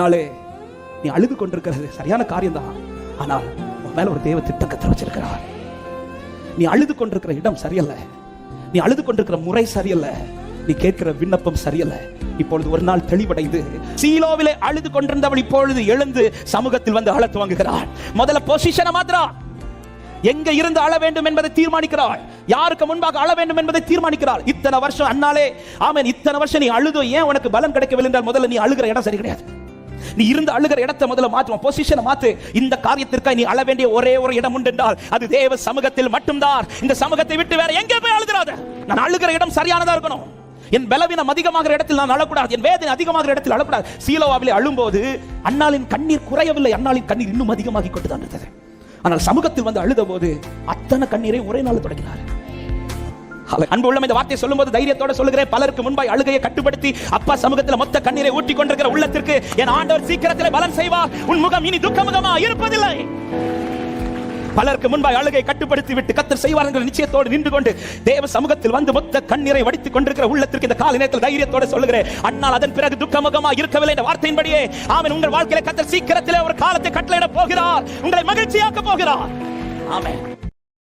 நாளே நீ அழுது கொண்டிருக்கிறது சரியான காரியம்தான். ஆனால் உன் மேல ஒரு தேவ திட்டக்கத்தை வச்சிருக்கிறார். நீ அழுது கொண்டிருக்கிற இடம் சரியல்ல. நீ அழுது கொண்டிருக்கிற முறை சரியல்ல. நீ கேட்கிற விண்ணப்பம் சரியல்ல. இப்பொழுது ஒரு நாள் தெளிவடைந்து சீலோவிலே அழுது கொண்டிருந்தவள் இப்பொழுது எழுந்து சமூகத்தில் வந்து அழ துவங்குகிறாள் முதல்ல பொசிஷனை மாத்திரா எங்க இருந்து அழ வேண்டும் என்பதை தீர்மானிக்கிறாள். யாருக்கு முன்பாக அழ வேண்டும் என்பதை தீர்மானிக்கிறாள். இத்தனை வருஷம் அண்ணாலே ஆமென் இத்தனை வருஷம் நீ அழுதோ ஏன் உனக்கு பலம் கிடைக்கவில்லை என்றால் முதல்ல நீ அழுகிற இடம் சரி கிடையாது. நீ இருந்து அழுகிற இடத்தை முதல்ல மாற்றுவோம் பொசிஷனை மாத்து இந்த காரியத்திற்காக நீ அழ வேண்டிய ஒரே ஒரு இடம் உண்டு என்றால் அது தேவ சமூகத்தில் மட்டும்தான். இந்த சமூகத்தை விட்டு வேற எங்கே போய் அழுகிறாத. நான் அழுகிற இடம் சரியானதா இருக்கணும். என் பலவீனம் அதிகமாகிற இடத்தில் நான் அழக்கூடாது. என் வேதனை அதிகமாகிற இடத்தில் அழக்கூடாது. சீலோவாவிலே அழும்போது அண்ணாளின் கண்ணீர் குறையவில்லை. அண்ணாளின் கண்ணீர் இன்னும் அதிகமாகி கொண்டு தான் இருந்தது. ஆனால் சமூகத்தில் வந்து அழுத போது அத்தனை கண்ணீரை ஒரே நாள் தொடங்கினார். அன்பு உள்ளம் இந்த வார்த்தை சொல்லும்போது தைரியத்தோட சொல்லுகிறேன். பலருக்கு முன்பாய் அழுகையை கட்டுப்படுத்தி அப்பா சமூகத்தில் மொத்த கண்ணீரை ஊட்டி கொண்டிருக்கிற உள்ளத்திற்கு என் ஆண்டவர் சீக்கிரத்தில் பலன் செய்வார். உன் முகம் இனி துக்கமுகமா இருப்பதில்லை. பலருக்கு முன்பாய் அழுகை கட்டுப்படுத்தி விட்டு கத்தர் செய்வார் என்ற நிச்சயத்தோடு நின்று கொண்டு தேவ சமூகத்தில் வந்து மொத்த கண்ணீரை வடித்துக் கொண்டிருக்கிற உள்ளத்திற்கு இந்த கால நேரத்தில் தைரியத்தோட சொல்லுகிறேன். அண்ணால் அதன் பிறகு துக்கமுகமா இருக்கவில்லை என்ற வார்த்தையின்படியே ஆமென். உங்கள் வாழ்க்கையில கத்தர் சீக்கிரத்திலே ஒரு காலத்தை கட்டளையிட போகிறார். உங்களை மகிழ்ச்சியாக்க போகிறார். ஆமே